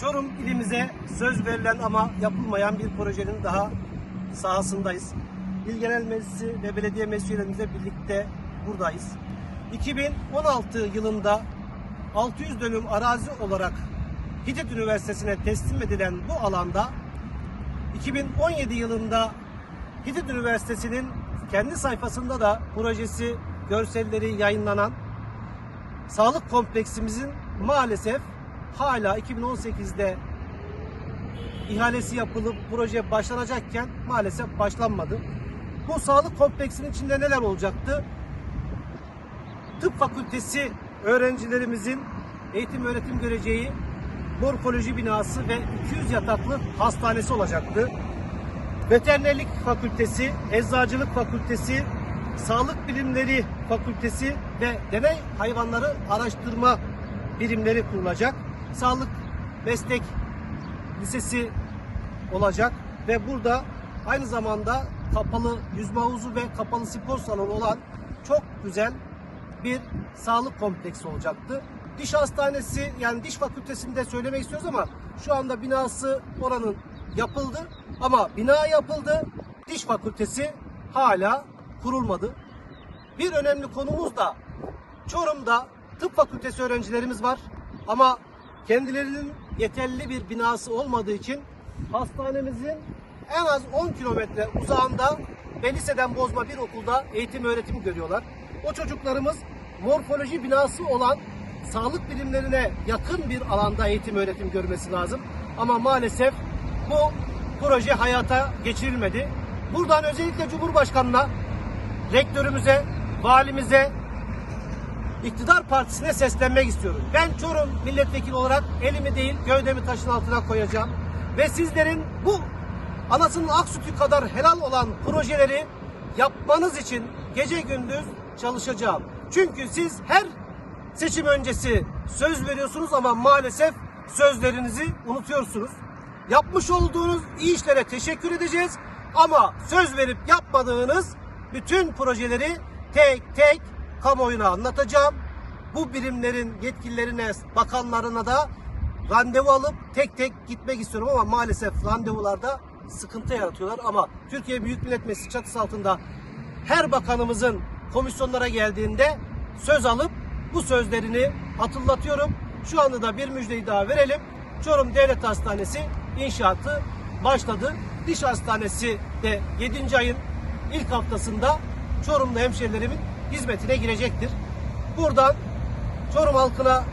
Çorum ilimize söz verilen ama yapılmayan bir projenin daha sahasındayız. İl Genel Meclisi ve belediye meclislerimizle birlikte buradayız. 2016 yılında 600 dönüm arazi olarak Hitit Üniversitesi'ne teslim edilen bu alanda 2017 yılında Hitit Üniversitesi'nin kendi sayfasında da projesi, görselleri yayınlanan sağlık kompleksimizin maalesef hala 2018'de ihalesi yapılıp proje başlanacakken maalesef başlanmadı. Bu sağlık kompleksinin içinde neler olacaktı? Tıp fakültesi öğrencilerimizin eğitim öğretim göreceği morfoloji binası ve 200 yataklı hastanesi olacaktı. Veterinerlik fakültesi, eczacılık fakültesi, sağlık bilimleri fakültesi ve deney hayvanları araştırma birimleri kurulacak. Sağlık meslek lisesi olacak ve burada aynı zamanda kapalı yüzme havuzu ve kapalı spor salonu olan çok güzel bir sağlık kompleksi olacaktı. Diş hastanesi yani diş fakültesinde söylemek istiyoruz ama şu anda binası oranın yapıldı ama bina yapıldı. Diş fakültesi hala kurulmadı. Bir önemli konumuz da Çorum'da tıp fakültesi öğrencilerimiz var ama kendilerinin yeterli bir binası olmadığı için hastanemizin en az 10 kilometre uzağında ve liseden bozma bir okulda eğitim öğretim görüyorlar. O çocuklarımız morfoloji binası olan sağlık bilimlerine yakın bir alanda eğitim öğretim görmesi lazım. Ama maalesef bu proje hayata geçirilmedi. Buradan özellikle Cumhurbaşkanı'na, rektörümüze, valimize, iktidar partisine seslenmek istiyorum. Ben Çorum milletvekili olarak elimi değil gövdemi taşın altına koyacağım. Ve sizlerin bu anasının ak sütü kadar helal olan projeleri yapmanız için gece gündüz çalışacağım. Çünkü siz her seçim öncesi söz veriyorsunuz ama maalesef sözlerinizi unutuyorsunuz. Yapmış olduğunuz iyi işlere teşekkür edeceğiz ama söz verip yapmadığınız bütün projeleri tek tek kamuoyuna anlatacağım. Bu birimlerin yetkililerine, bakanlarına da randevu alıp tek tek gitmek istiyorum ama maalesef randevularda sıkıntı yaratıyorlar ama Türkiye Büyük Millet Meclisi çatısı altında her bakanımızın komisyonlara geldiğinde söz alıp bu sözlerini hatırlatıyorum. Şu anda da bir müjdeyi daha verelim. Çorum Devlet Hastanesi inşaatı başladı. Diş Hastanesi de 7. ayın ilk haftasında Çorumlu hemşerilerimin hizmetine girecektir. Buradan Çorum halkına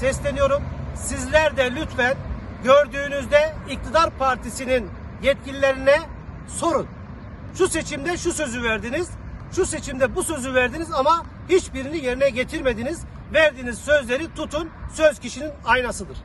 sesleniyorum. Sizler de lütfen gördüğünüzde iktidar partisinin yetkililerine sorun. Şu seçimde şu sözü verdiniz, şu seçimde bu sözü verdiniz ama hiçbirini yerine getirmediniz. Verdiğiniz sözleri tutun, söz kişinin aynasıdır.